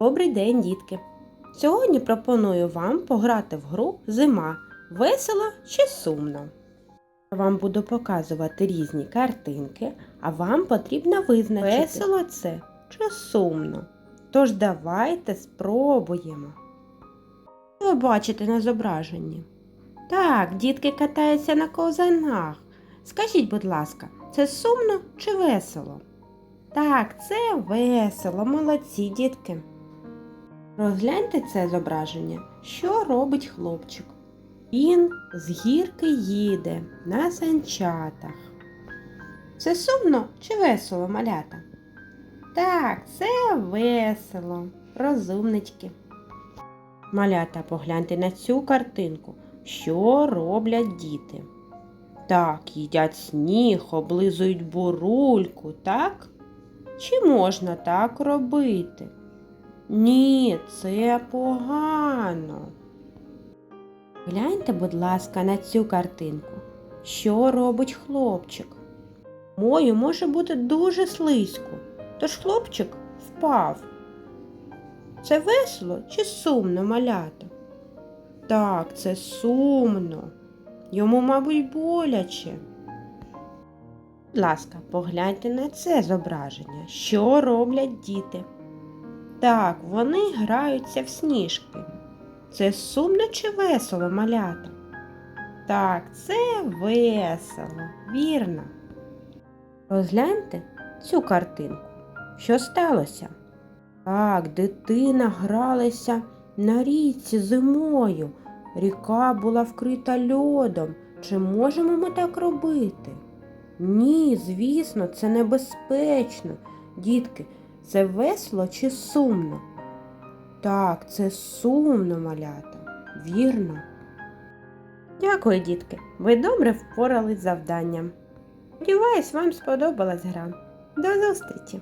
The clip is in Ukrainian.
Добрий день, дітки! Сьогодні пропоную вам пограти в гру Зима. Весело чи сумно. Я вам буду показувати різні картинки, а вам потрібно визначити, весело це чи сумно. Тож давайте спробуємо. Що ви бачите на зображенні? Так, дітки катаються на ковзанах. Скажіть, будь ласка, це сумно чи весело? Так, це весело, молодці дітки. Розгляньте це зображення. Що робить хлопчик? Він з гірки їде на санчатах. Це сумно чи весело, малята? Так, це весело, розумнички. Малята, погляньте на цю картинку. Що роблять діти? Так, їдять сніг, облизують бурульку, так? Чи можна так робити? Ні, це погано. Гляньте, будь ласка, на цю картинку. Що робить хлопчик? Мою може бути дуже слизько, тож хлопчик впав. Це весело чи сумно, малята? Так, це сумно. Йому, мабуть, боляче. Будь ласка, погляньте на це зображення. Що роблять діти? Так, вони граються в сніжки. Це сумно чи весело, малята? Так, це весело, вірно. Розгляньте цю картинку. Що сталося? Так, дитина гралася на річці зимою. Ріка була вкрита льодом. Чи можемо ми так робити? Ні, звісно, це небезпечно. Дітки, це весело чи сумно? Так, це сумно, малята. Вірно. Дякую, дітки. Ви добре впорались з завданням. Сподіваюсь, вам сподобалась гра. До зустрічі!